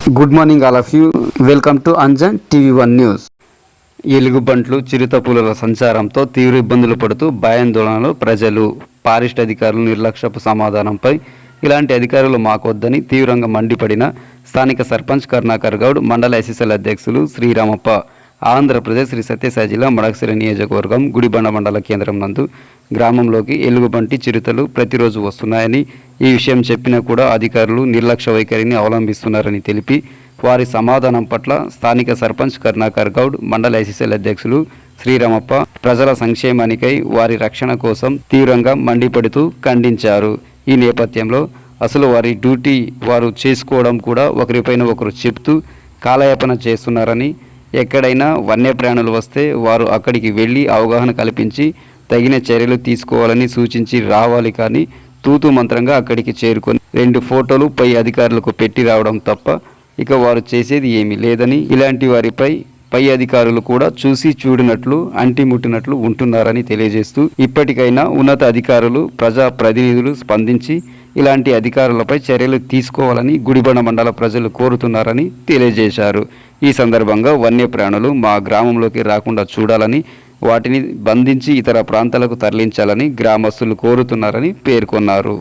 Good morning all of you welcome to Anjan TV one news ఎలుగుబంట్లు చిరుతపులుల సంచారంతో తీవ్ర ఇబ్బందులు పడుతూ భయాందోళనలు ప్రజలు పారిష్ట అధికారులు నిర్లక్ష్యపు సమాధానంపై ఇలాంటి అధికారులు మాకొద్దని తీవ్రంగా మండిపడిన స్థానిక సర్పంచ్ కరుణాకర్ గౌడ్ మండల ఎస్ఎస్ఎల్ అధ్యక్షులు శ్రీరామప్ప ఆంధ్రప్రదేశ్ శ్రీ సత్యసాయి జిల్లా మడకసిరి నియోజకవర్గం గుడిబండ మండల కేంద్రం నందు గ్రామంలోకి ఎలుగుబంటి చిరుతలు ప్రతిరోజు వస్తున్నాయని ఈ విషయం చెప్పినా కూడా అధికారులు నిర్లక్ష్య వైఖరిని అవలంబిస్తున్నారని తెలిపి వారి సమాధానం పట్ల స్థానిక సర్పంచ్ కరుణాకర్ గౌడ్ మండల ఎస్ఎస్ఎల్ అధ్యక్షులు శ్రీరామప్ప ప్రజల సంక్షేమానికై వారి రక్షణ కోసం తీవ్రంగా మండిపడుతూ ఖండించారు. ఈ నేపథ్యంలో అసలు వారి డ్యూటీ వారు చేసుకోవడం కూడా ఒకరిపైన ఒకరు చెప్తూ కాలయాపన చేస్తున్నారని ఎక్కడైనా వన్యప్రాణులు వస్తే వారు అక్కడికి వెళ్ళి అవగాహన కల్పించి తగిన చర్యలు తీసుకోవాలని సూచించి రావాలి కానీ తూతు మంత్రంగా అక్కడికి చేరుకొని రెండు ఫోటోలు పై అధికారులకు పెట్టి రావడం తప్ప ఇక వారు చేసేది ఏమీ లేదని ఇలాంటి వారిపై పై అధికారులు కూడా చూసి చూడినట్లు అంటిముట్టినట్లు ఉంటున్నారని తెలియజేస్తూ ఇప్పటికైనా ఉన్నత అధికారులు ప్రజా ప్రతినిధులు స్పందించి ఇలాంటి అధికారులపై చర్యలు తీసుకోవాలని గుడిబండ మండల ప్రజలు కోరుతున్నారని తెలియజేశారు ఈ సందర్భంగా వన్యప్రాణులు మా గ్రామంలోకి రాకుండా చూడాలని వాటిని బంధించి ఇతర ప్రాంతాలకు తరలించాలని గ్రామస్తులు కోరుతున్నారని పేర్కొన్నారు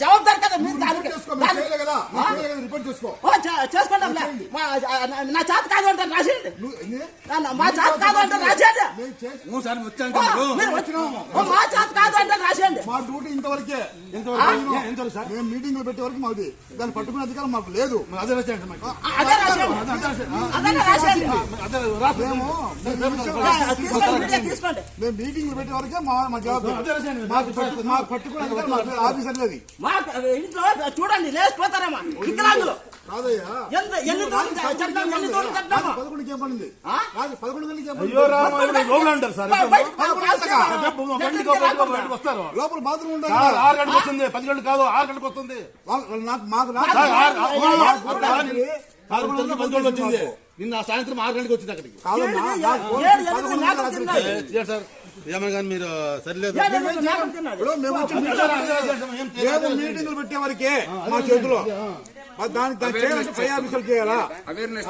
జవాబుదారి కదా నా- చేత కాదు అంటే రాసేయండి నువ్వు మా చేత కాదు అంటే రాసేయండి సార్ వచ్చాను మా చేత కాదు అంటే రాసేయండి మా డ్యూటీ ఇంతవరకే ఇంతవరకు సార్? మేము మీటింగ్లు పెట్టే వరకు మాది దాన్ని పట్టుకునే అధికారం మాకు లేదు అదే రాసేయండి మాకు. అదే రాసేయండి అదే రాసేయండి అదే మేము తీసుకోండి మేము మీటింగ్లు పెట్టే వరకే మా మా జవాబు మాకు పట్టుకునే లేదు. ఆఫీసర్ లేదు ఇంట్లో చూడండి లేచిపోతారమ్మా వికలాంగులు వస్తారు లోపల బాత్రూమ్ ఉండాలి. ఆరు గంటలకు వస్తుంది పది గంటలకు కాదు ఆరు గంటలకు వస్తుంది మాకు వచ్చింది నిన్న సాయంత్రం ఆరు గంటలకు వచ్చింది అక్కడికి సార్ ఏమని కానీ మీరు సరిలేదు. మీటింగ్లు పెట్టే వరకే మా చేతిలో దానికి దానికి చేయాలంటే పై ఆఫీసులు చేయాలా? అవేర్నెస్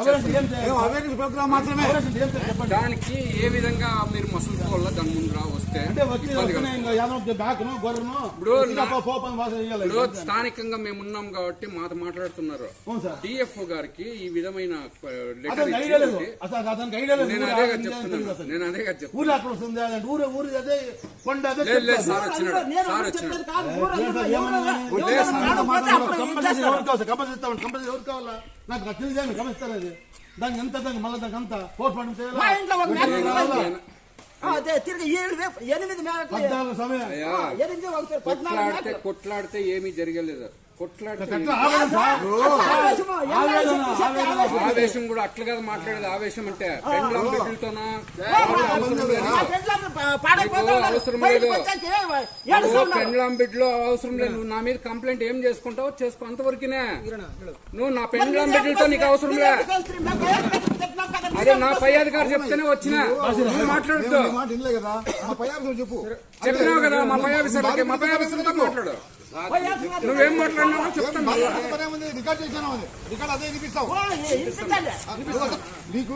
మేము అవేర్నెస్ ప్రోగ్రామ్ మాత్రమే. దానికి ఏ విధంగా మీరు మసులుకోవాలో? దాని ముందు రా వస్తే ఇప్పుడు స్థానికంగా మేము ఉన్నాం కాబట్టి మాతో మాట్లాడుతున్నారు. డిఎఫ్ఓ గారికి ఈ విధమైన లెటర్ నేను ఊరు అదే చెప్తున్నాను. నేను అదే చెప్తున్నాను. సార్ వచ్చినాడు. సార్ వచ్చినాడు. ఇస్తామండి. కంపల్సరీ ఎవరు కావాలా? నాకు తెలియదు గమనిస్తారు అది దానికి ఎంత దానికి మళ్ళీ దానికి అంత పోస్ట్ మార్టం చేయాలా? అదే తిరిగి ఏడు ఎనిమిది ఎనిమిది కొట్లాడితే. కొట్లాడితే ఏమీ జరగలేదు. ఆవేశం. కూడా అట్లా కదా మాట్లాడేది? ఆవేశం అంటే. అవసరం లేదు. పెండ్లాం బిడ్డలో అవసరం లేదు. నువ్వు నా మీద కంప్లైంట్ ఏం చేసుకుంటావో చేసుకో అంతవరకునే. నువ్వు నా పెండ్లాం బిడ్డలతో నీకు అవసరం లే. అదే నా పై అధికారి చెప్తేనే వచ్చినా. నువ్వు మాట్లాడుతూ చెప్పు. చెప్పినావు కదా మా పై ఆఫీసర్లకి మా పై ఆఫీసర్లతో మాట్లాడు. నువ్వేం మాట్లాడినావో చెప్తాను. రికార్డ్ చేశాను అది రికార్డ్ అదే వినిపిస్తావు. నీకు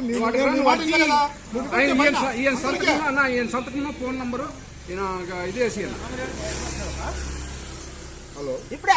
ఈయన సంతకం అన్న ఈయన సంతకం ఫోన్ నంబరు. ఈయన ఇది వేసి ఇప్పుడే